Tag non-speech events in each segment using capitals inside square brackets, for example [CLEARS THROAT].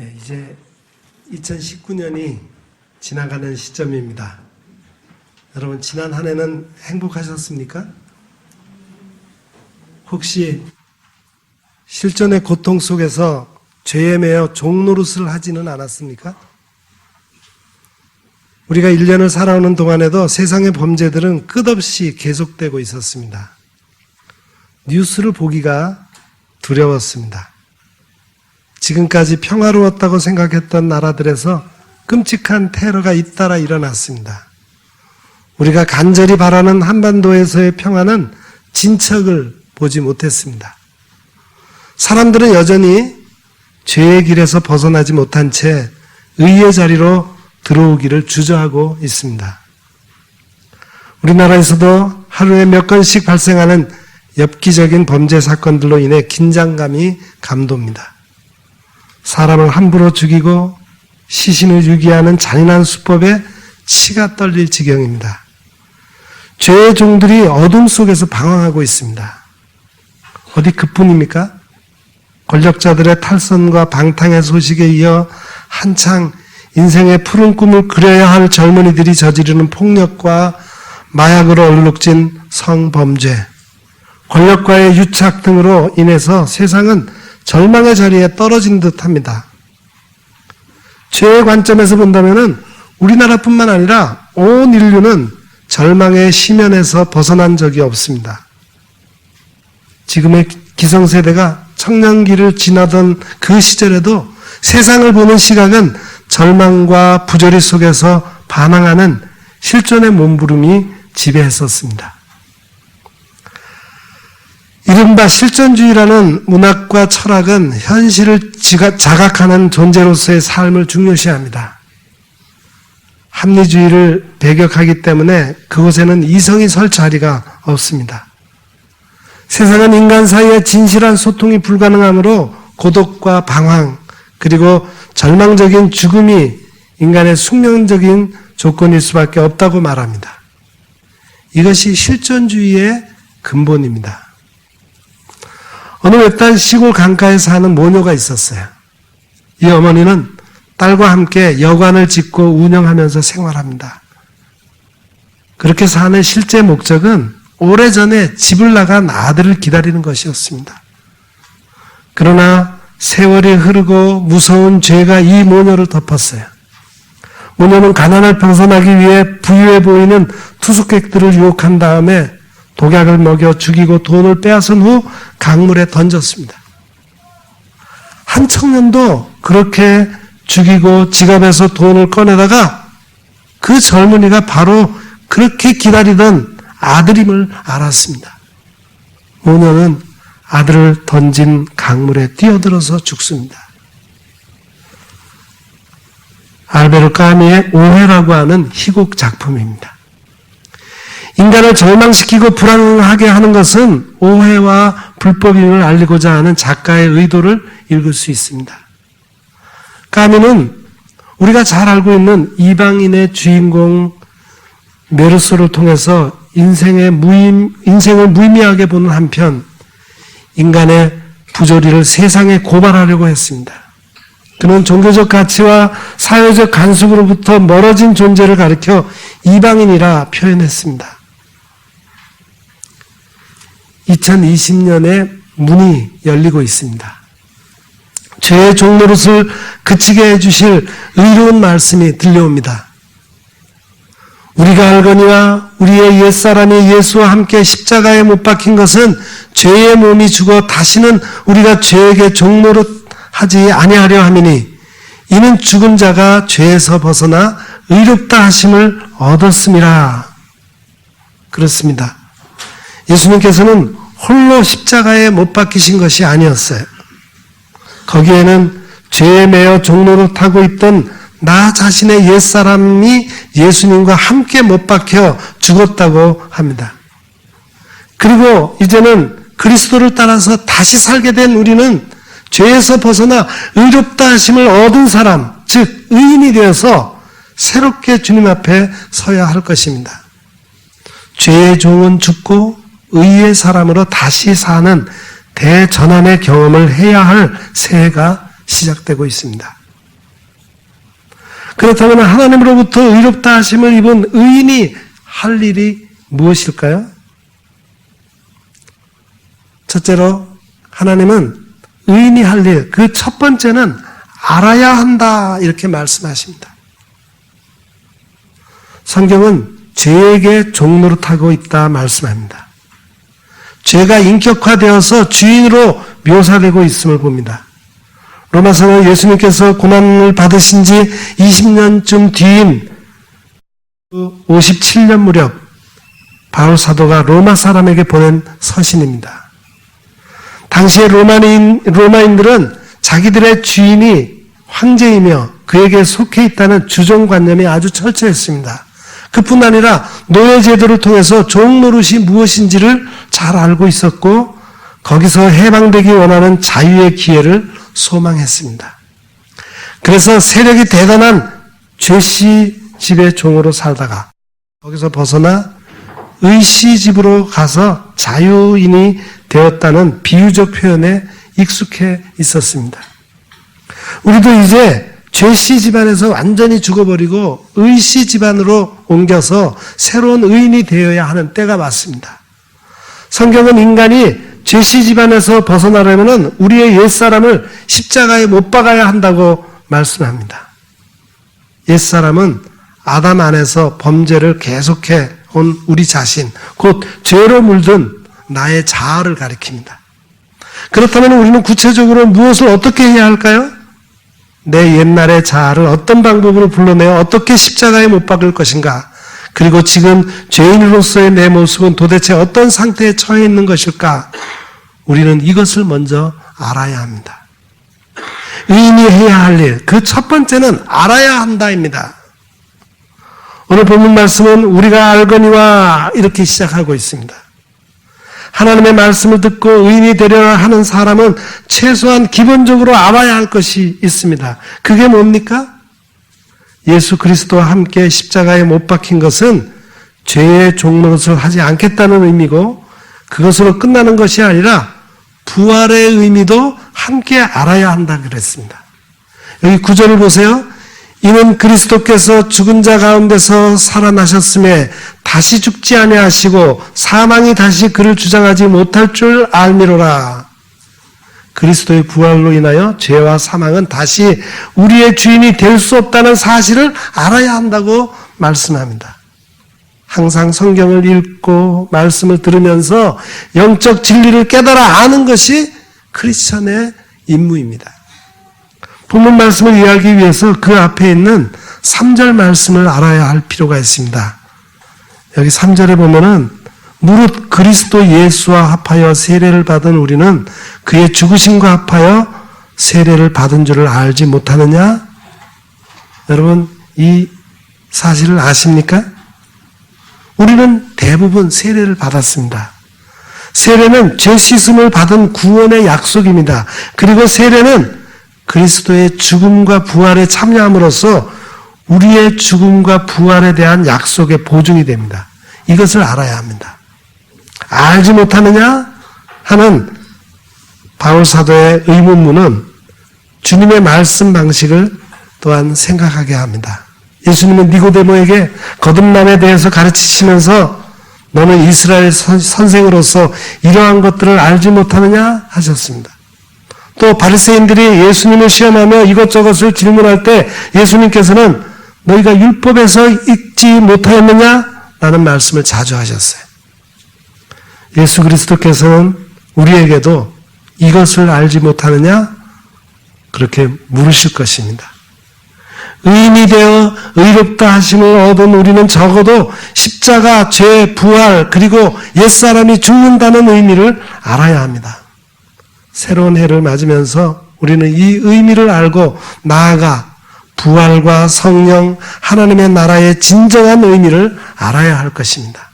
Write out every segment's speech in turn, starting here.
예, 이제 2019년이 지나가는 시점입니다. 여러분, 지난 한 해는 행복하셨습니까? 혹시 실존의 고통 속에서 죄에 매여 종노릇을 하지는 않았습니까? 우리가 1년을 살아오는 동안에도 세상의 범죄들은 끝없이 계속되고 있었습니다. 뉴스를 보기가 두려웠습니다. 지금까지 평화로웠다고 생각했던 나라들에서 끔찍한 테러가 잇따라 일어났습니다. 우리가 간절히 바라는 한반도에서의 평화는 진척을 보지 못했습니다. 사람들은 여전히 죄의 길에서 벗어나지 못한 채 의의 자리로 들어오기를 주저하고 있습니다. 우리나라에서도 하루에 몇 건씩 발생하는 엽기적인 범죄 사건들로 인해 긴장감이 감돕니다. 사람을 함부로 죽이고 시신을 유기하는 잔인한 수법에 치가 떨릴 지경입니다. 죄의 종들이 어둠 속에서 방황하고 있습니다. 어디 그뿐입니까? 권력자들의 탈선과 방탕의 소식에 이어 한창 인생의 푸른 꿈을 그려야 할 젊은이들이 저지르는 폭력과 마약으로 얼룩진 성범죄, 권력과의 유착 등으로 인해서 세상은 절망의 자리에 떨어진 듯 합니다. 죄의 관점에서 본다면 우리나라뿐만 아니라 온 인류는 절망의 심연에서 벗어난 적이 없습니다. 지금의 기성세대가 청년기를 지나던 그 시절에도 세상을 보는 시각은 절망과 부조리 속에서 반항하는 실존의 몸부림이 지배했었습니다. 이른바 실존주의라는 문학과 철학은 현실을 자각하는 존재로서의 삶을 중요시합니다. 합리주의를 배격하기 때문에 그곳에는 이성이 설 자리가 없습니다. 세상은 인간 사이의 진실한 소통이 불가능하므로 고독과 방황, 그리고 절망적인 죽음이 인간의 숙명적인 조건일 수밖에 없다고 말합니다. 이것이 실존주의의 근본입니다. 어느 외딴 시골 강가에 사는 모녀가 있었어요. 이 어머니는 딸과 함께 여관을 짓고 운영하면서 생활합니다. 그렇게 사는 실제 목적은 오래전에 집을 나간 아들을 기다리는 것이었습니다. 그러나 세월이 흐르고 무서운 죄가 이 모녀를 덮었어요. 모녀는 가난을 벗어나기 위해 부유해 보이는 투숙객들을 유혹한 다음에 독약을 먹여 죽이고 돈을 빼앗은 후 강물에 던졌습니다. 한 청년도 그렇게 죽이고 지갑에서 돈을 꺼내다가 그 젊은이가 바로 그렇게 기다리던 아들임을 알았습니다. 모녀는 아들을 던진 강물에 뛰어들어서 죽습니다. 알베르 까미의 오해라고 하는 희곡 작품입니다. 인간을 절망시키고 불안하게 하는 것은 오해와 불법임을 알리고자 하는 작가의 의도를 읽을 수 있습니다. 까미는 우리가 잘 알고 있는 이방인의 주인공 메르소를 통해서 인생의 무임, 인생을 무의미하게 보는 한편 인간의 부조리를 세상에 고발하려고 했습니다. 그는 종교적 가치와 사회적 간섭으로부터 멀어진 존재를 가리켜 이방인이라 표현했습니다. 2020년에 문이 열리고 있습니다. 죄의 종노릇을 그치게 해주실 의로운 말씀이 들려옵니다. 우리가 알거니와 우리의 옛사람이 예수와 함께 십자가에 못 박힌 것은 죄의 몸이 죽어 다시는 우리가 죄에게 종노릇 하지 아니하려 함이니 이는 죽은 자가 죄에서 벗어나 의롭다 하심을 얻었습니다. 그렇습니다. 예수님께서는 홀로 십자가에 못 박히신 것이 아니었어요. 거기에는 죄에 매여 종로로 타고 있던 나 자신의 옛사람이 예수님과 함께 못 박혀 죽었다고 합니다. 그리고 이제는 그리스도를 따라서 다시 살게 된 우리는 죄에서 벗어나 의롭다 하심을 얻은 사람, 즉 의인이 되어서 새롭게 주님 앞에 서야 할 것입니다. 죄의 종은 죽고 의의 사람으로 다시 사는 대전환의 경험을 해야 할 새해가 시작되고 있습니다. 그렇다면 하나님으로부터 의롭다 하심을 입은 의인이 할 일이 무엇일까요? 첫째로 하나님은 의인이 할 일, 그 첫 번째는 알아야 한다 이렇게 말씀하십니다. 성경은 죄에게 종노릇하고 있다 말씀합니다. 죄가 인격화되어서 주인으로 묘사되고 있음을 봅니다. 로마서는 예수님께서 고난을 받으신 지 20년쯤 뒤인 57년 무렵 바울 사도가 로마 사람에게 보낸 서신입니다. 당시의 로마인, 로마인들은 자기들의 주인이 황제이며 그에게 속해 있다는 주종관념이 아주 철저했습니다. 그뿐 아니라 노예 제도를 통해서 종노릇이 무엇인지를 잘 알고 있었고 거기서 해방되기 원하는 자유의 기회를 소망했습니다. 그래서 세력이 대단한 죄씨 집의 종으로 살다가 거기서 벗어나 의씨 집으로 가서 자유인이 되었다는 비유적 표현에 익숙해 있었습니다. 우리도 이제 죄씨 집안에서 완전히 죽어버리고 의씨 집안으로 옮겨서 새로운 의인이 되어야 하는 때가 왔습니다. 성경은 인간이 죄씨 집안에서 벗어나려면 우리의 옛사람을 십자가에 못 박아야 한다고 말씀합니다. 옛사람은 아담 안에서 범죄를 계속해 온 우리 자신, 곧 죄로 물든 나의 자아를 가리킵니다. 그렇다면 우리는 구체적으로 무엇을 어떻게 해야 할까요? 내 옛날의 자아를 어떤 방법으로 불러내어 어떻게 십자가에 못 박을 것인가? 그리고 지금 죄인으로서의 내 모습은 도대체 어떤 상태에 처해 있는 것일까? 우리는 이것을 먼저 알아야 합니다. 의인이 해야 할 일, 그 첫 번째는 알아야 한다입니다. 오늘 본문 말씀은 우리가 알거니와 이렇게 시작하고 있습니다. 하나님의 말씀을 듣고 의인이 되려라 하는 사람은 최소한 기본적으로 알아야 할 것이 있습니다. 그게 뭡니까? 예수 그리스도와 함께 십자가에 못 박힌 것은 죄의 종노릇을 하지 않겠다는 의미고 그것으로 끝나는 것이 아니라 부활의 의미도 함께 알아야 한다 그랬습니다. 여기 구절을 보세요. 이는 그리스도께서 죽은 자 가운데서 살아나셨음에 다시 죽지 아니하시고 사망이 다시 그를 주장하지 못할 줄 알미로라. 그리스도의 부활로 인하여 죄와 사망은 다시 우리의 주인이 될 수 없다는 사실을 알아야 한다고 말씀합니다. 항상 성경을 읽고 말씀을 들으면서 영적 진리를 깨달아 아는 것이 크리스천의 임무입니다. 본문 말씀을 이해하기 위해서 그 앞에 있는 3절 말씀을 알아야 할 필요가 있습니다. 여기 3절에 보면은 무릇 그리스도 예수와 합하여 세례를 받은 우리는 그의 죽으심과 합하여 세례를 받은 줄을 알지 못하느냐? 여러분 이 사실을 아십니까? 우리는 대부분 세례를 받았습니다. 세례는 죄 씻음을 받은 구원의 약속입니다. 그리고 세례는 그리스도의 죽음과 부활에 참여함으로써 우리의 죽음과 부활에 대한 약속의 보증이 됩니다. 이것을 알아야 합니다. 알지 못하느냐 하는 바울 사도의 의문문은 주님의 말씀 방식을 또한 생각하게 합니다. 예수님은 니고데모에게 거듭남에 대해서 가르치시면서 너는 이스라엘 선생으로서 이러한 것들을 알지 못하느냐 하셨습니다. 또 바리새인들이 예수님을 시험하며 이것저것을 질문할 때 예수님께서는 너희가 율법에서 읽지 못하였느냐? 라는 말씀을 자주 하셨어요. 예수 그리스도께서는 우리에게도 이것을 알지 못하느냐? 그렇게 물으실 것입니다. 의인이 되어 의롭다 하심을 얻은 우리는 적어도 십자가, 죄, 부활, 그리고 옛사람이 죽는다는 의미를 알아야 합니다. 새로운 해를 맞으면서 우리는 이 의미를 알고 나아가 부활과 성령, 하나님의 나라의 진정한 의미를 알아야 할 것입니다.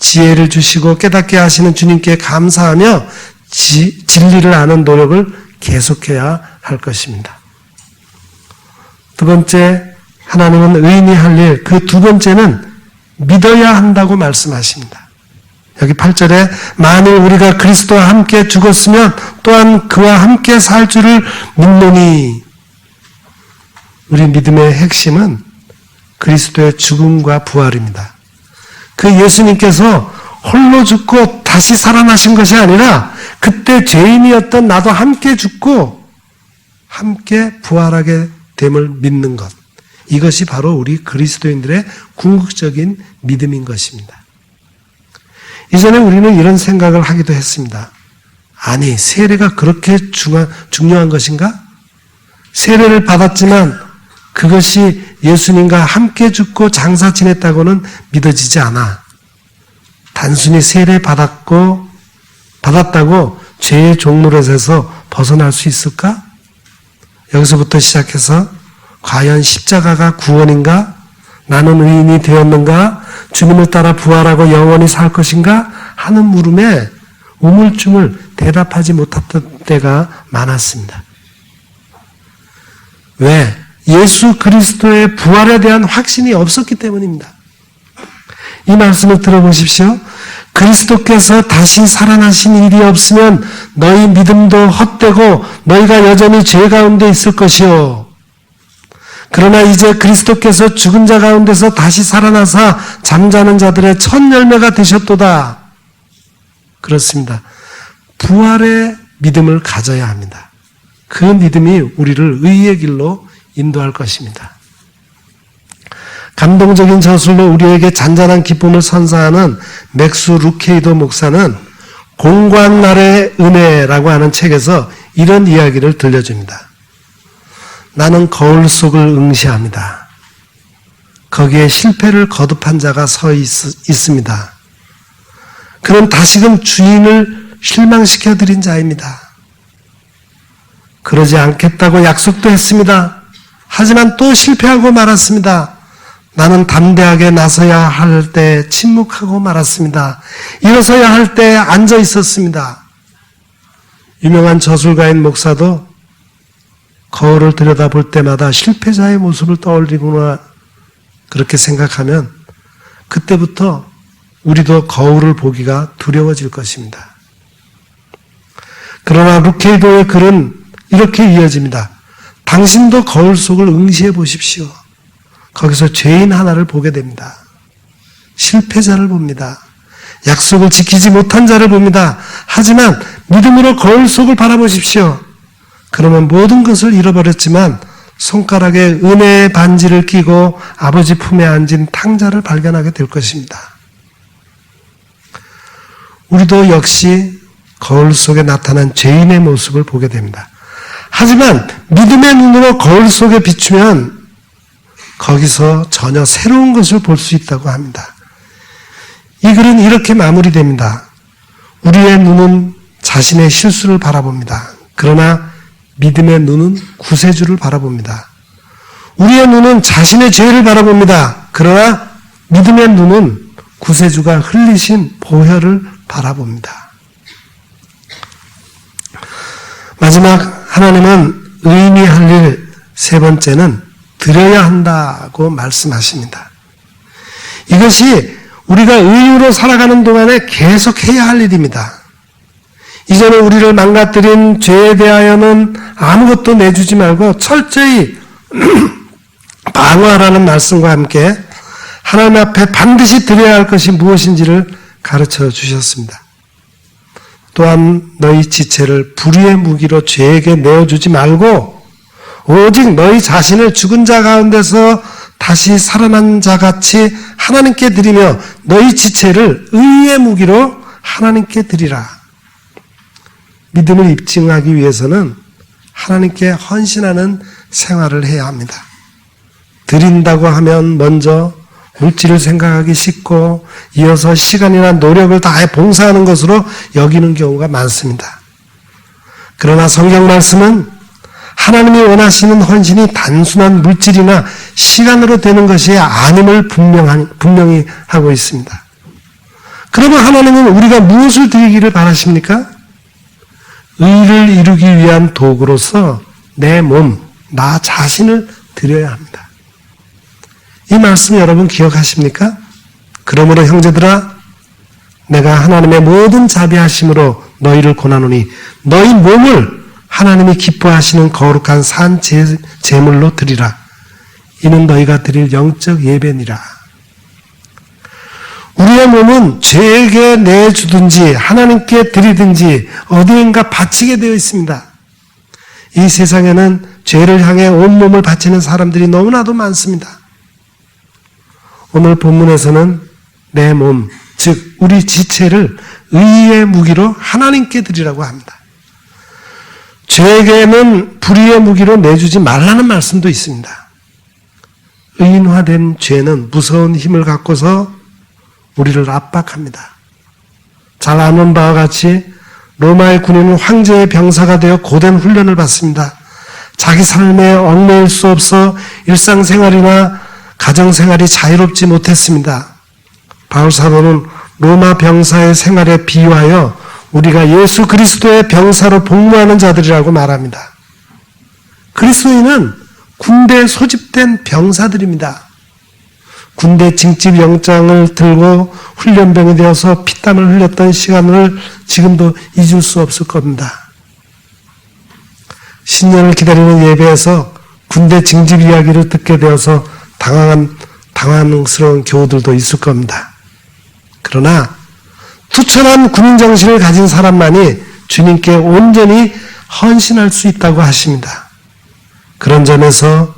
지혜를 주시고 깨닫게 하시는 주님께 감사하며 지, 진리를 아는 노력을 계속해야 할 것입니다. 두 번째, 하나님은 의인이 할 일, 그 두 번째는 믿어야 한다고 말씀하십니다. 여기 8절에 만일 우리가 그리스도와 함께 죽었으면 또한 그와 함께 살 줄을 믿노니 우리 믿음의 핵심은 그리스도의 죽음과 부활입니다. 그 예수님께서 홀로 죽고 다시 살아나신 것이 아니라 그때 죄인이었던 나도 함께 죽고 함께 부활하게 됨을 믿는 것. 이것이 바로 우리 그리스도인들의 궁극적인 믿음인 것입니다. 이전에 우리는 이런 생각을 하기도 했습니다. 아니, 세례가 그렇게 중요한, 것인가? 세례를 받았지만 그것이 예수님과 함께 죽고 장사 지냈다고는 믿어지지 않아. 단순히 세례 받았고, 받았다고 죄의 종노릇에서 벗어날 수 있을까? 여기서부터 시작해서 과연 십자가가 구원인가? 나는 의인이 되었는가? 주님을 따라 부활하고 영원히 살 것인가? 하는 물음에 우물쭈물 대답하지 못했던 때가 많았습니다. 왜? 예수 그리스도의 부활에 대한 확신이 없었기 때문입니다. 이 말씀을 들어보십시오. 그리스도께서 다시 살아나신 일이 없으면 너희 믿음도 헛되고 너희가 여전히 죄 가운데 있을 것이요. 그러나 이제 그리스도께서 죽은 자 가운데서 다시 살아나사 잠자는 자들의 첫 열매가 되셨도다. 그렇습니다. 부활의 믿음을 가져야 합니다. 그 믿음이 우리를 의의 길로 인도할 것입니다. 감동적인 저술로 우리에게 잔잔한 기쁨을 선사하는 맥수 루케이도 목사는 공관날의 은혜라고 하는 책에서 이런 이야기를 들려줍니다. 나는 거울 속을 응시합니다. 거기에 실패를 거듭한 자가 서 있, 있습니다. 그는 다시금 주인을 실망시켜 드린 자입니다. 그러지 않겠다고 약속도 했습니다. 하지만 또 실패하고 말았습니다. 나는 담대하게 나서야 할 때 침묵하고 말았습니다. 일어서야 할 때 앉아 있었습니다. 유명한 저술가인 목사도 거울을 들여다볼 때마다 실패자의 모습을 떠올리구나 그렇게 생각하면 그때부터 우리도 거울을 보기가 두려워질 것입니다. 그러나 루케이도의 글은 이렇게 이어집니다. 당신도 거울 속을 응시해 보십시오. 거기서 죄인 하나를 보게 됩니다. 실패자를 봅니다. 약속을 지키지 못한 자를 봅니다. 하지만 믿음으로 거울 속을 바라보십시오. 그러면 모든 것을 잃어버렸지만 손가락에 은혜의 반지를 끼고 아버지 품에 앉은 탕자를 발견하게 될 것입니다. 우리도 역시 거울 속에 나타난 죄인의 모습을 보게 됩니다. 하지만 믿음의 눈으로 거울 속에 비추면 거기서 전혀 새로운 것을 볼 수 있다고 합니다. 이 글은 이렇게 마무리됩니다. 우리의 눈은 자신의 실수를 바라봅니다. 그러나 믿음의 눈은 구세주를 바라봅니다. 우리의 눈은 자신의 죄를 바라봅니다. 그러나 믿음의 눈은 구세주가 흘리신 보혈을 바라봅니다. 마지막 하나님은 의인이 할일 세 번째는 드려야 한다고 말씀하십니다. 이것이 우리가 의인으로 살아가는 동안에 계속 해야 할 일입니다. 이전에 우리를 망가뜨린 죄에 대하여는 아무것도 내주지 말고 철저히 [CLEARS THROAT] 방어하라는 말씀과 함께 하나님 앞에 반드시 드려야 할 것이 무엇인지를 가르쳐 주셨습니다. 또한 너희 지체를 불의의 무기로 죄에게 내어주지 말고 오직 너희 자신을 죽은 자 가운데서 다시 살아난 자 같이 하나님께 드리며 너희 지체를 의의 무기로 하나님께 드리라. 믿음을 입증하기 위해서는 하나님께 헌신하는 생활을 해야 합니다. 드린다고 하면 먼저 물질을 생각하기 쉽고 이어서 시간이나 노력을 다해 봉사하는 것으로 여기는 경우가 많습니다. 그러나 성경 말씀은 하나님이 원하시는 헌신이 단순한 물질이나 시간으로 되는 것이 아님을 분명히 하고 있습니다. 그러면 하나님은 우리가 무엇을 드리기를 바라십니까? 의를 이루기 위한 도구로서 내 몸, 나 자신을 드려야 합니다. 이 말씀 여러분 기억하십니까? 그러므로 형제들아 내가 하나님의 모든 자비하심으로 너희를 고나노니 너희 몸을 하나님이 기뻐하시는 거룩한 산 제, 제물로 드리라. 이는 너희가 드릴 영적 예배니라. 우리의 몸은 죄에게 내주든지 하나님께 드리든지 어디인가 바치게 되어 있습니다. 이 세상에는 죄를 향해 온몸을 바치는 사람들이 너무나도 많습니다. 오늘 본문에서는 내 몸, 즉 우리 지체를 의의 무기로 하나님께 드리라고 합니다. 죄에게는 불의의 무기로 내주지 말라는 말씀도 있습니다. 의인화된 죄는 무서운 힘을 갖고서 우리를 압박합니다. 잘 아는 바와 같이 로마의 군인은 황제의 병사가 되어 고된 훈련을 받습니다. 자기 삶에 얽매일 수 없어 일상생활이나 가정생활이 자유롭지 못했습니다. 바울 사도는 로마 병사의 생활에 비유하여 우리가 예수 그리스도의 병사로 복무하는 자들이라고 말합니다. 그리스도인은 군대에 소집된 병사들입니다. 군대 징집 영장을 들고 훈련병이 되어서 피땀을 흘렸던 시간을 지금도 잊을 수 없을 겁니다. 신년을 기다리는 예배에서 군대 징집 이야기를 듣게 되어서 당황한, 당황스러운 교우들도 있을 겁니다. 그러나 투철한 군인 정신을 가진 사람만이 주님께 온전히 헌신할 수 있다고 하십니다. 그런 점에서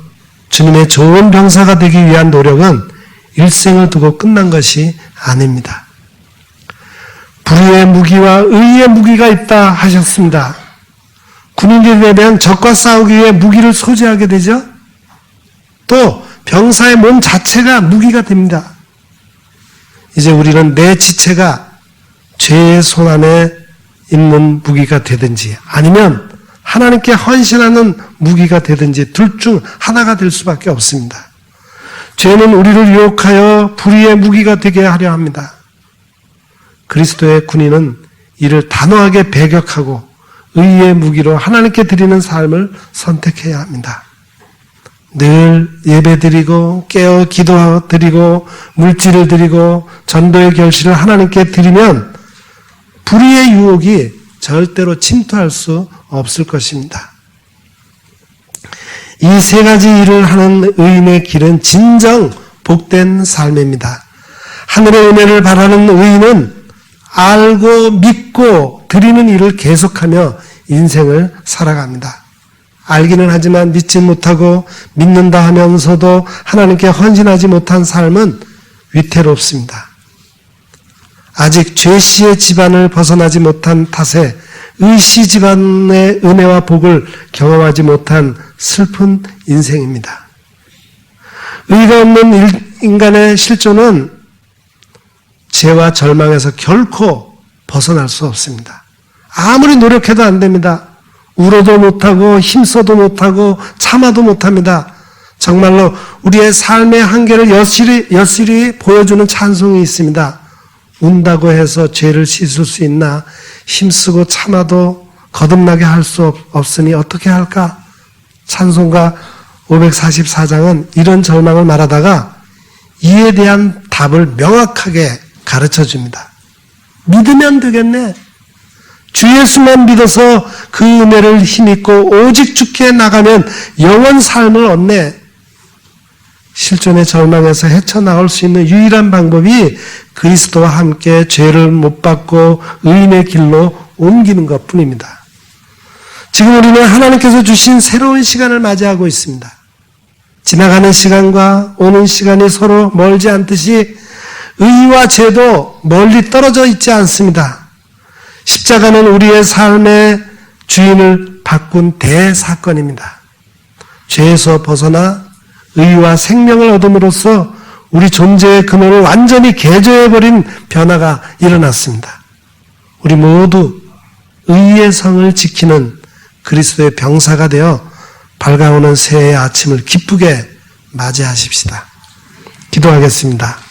주님의 좋은 병사가 되기 위한 노력은 일생을 두고 끝난 것이 아닙니다. 불의의 무기와 의의 무기가 있다 하셨습니다. 군인이 되면 적과 싸우기 위해 무기를 소지하게 되죠. 또 병사의 몸 자체가 무기가 됩니다. 이제 우리는 내 지체가 죄의 손 안에 있는 무기가 되든지 아니면 하나님께 헌신하는 무기가 되든지 둘 중 하나가 될 수밖에 없습니다. 죄는 우리를 유혹하여 불의의 무기가 되게 하려 합니다. 그리스도의 군인은 이를 단호하게 배격하고 의의 무기로 하나님께 드리는 삶을 선택해야 합니다. 늘 예배 드리고 깨어 기도 드리고 물질을 드리고 전도의 결실을 하나님께 드리면 불의의 유혹이 절대로 침투할 수 없을 것입니다. 이 세 가지 일을 하는 의인의 길은 진정 복된 삶입니다. 하늘의 은혜를 바라는 의인은 알고 믿고 드리는 일을 계속하며 인생을 살아갑니다. 알기는 하지만 믿지 못하고 믿는다 하면서도 하나님께 헌신하지 못한 삶은 위태롭습니다. 아직 죄씨의 집안을 벗어나지 못한 탓에 의씨 집안의 은혜와 복을 경험하지 못한 슬픈 인생입니다. 의가 없는 인간의 실존은 죄와 절망에서 결코 벗어날 수 없습니다. 아무리 노력해도 안 됩니다. 울어도 못하고 힘써도 못하고 참아도 못합니다. 정말로 우리의 삶의 한계를 여실히, 여실히 보여주는 찬송이 있습니다. 운다고 해서 죄를 씻을 수 있나? 힘쓰고 참아도 거듭나게 할 수 없으니 어떻게 할까? 찬송가 544장은 이런 절망을 말하다가 이에 대한 답을 명확하게 가르쳐 줍니다. 믿으면 되겠네. 주 예수만 믿어서 그 은혜를 힘입고 오직 주께 나가면 영원 삶을 얻네. 실존의 절망에서 헤쳐나올 수 있는 유일한 방법이 그리스도와 함께 죄를 못 받고 의인의 길로 옮기는 것 뿐입니다. 지금 우리는 하나님께서 주신 새로운 시간을 맞이하고 있습니다. 지나가는 시간과 오는 시간이 서로 멀지 않듯이 의와 죄도 멀리 떨어져 있지 않습니다. 십자가는 우리의 삶의 주인을 바꾼 대사건입니다. 죄에서 벗어나 의와 생명을 얻음으로써 우리 존재의 근원을 완전히 개조해버린 변화가 일어났습니다. 우리 모두 의의 성을 지키는 그리스도의 병사가 되어 밝아오는 새해의 아침을 기쁘게 맞이하십시다. 기도하겠습니다.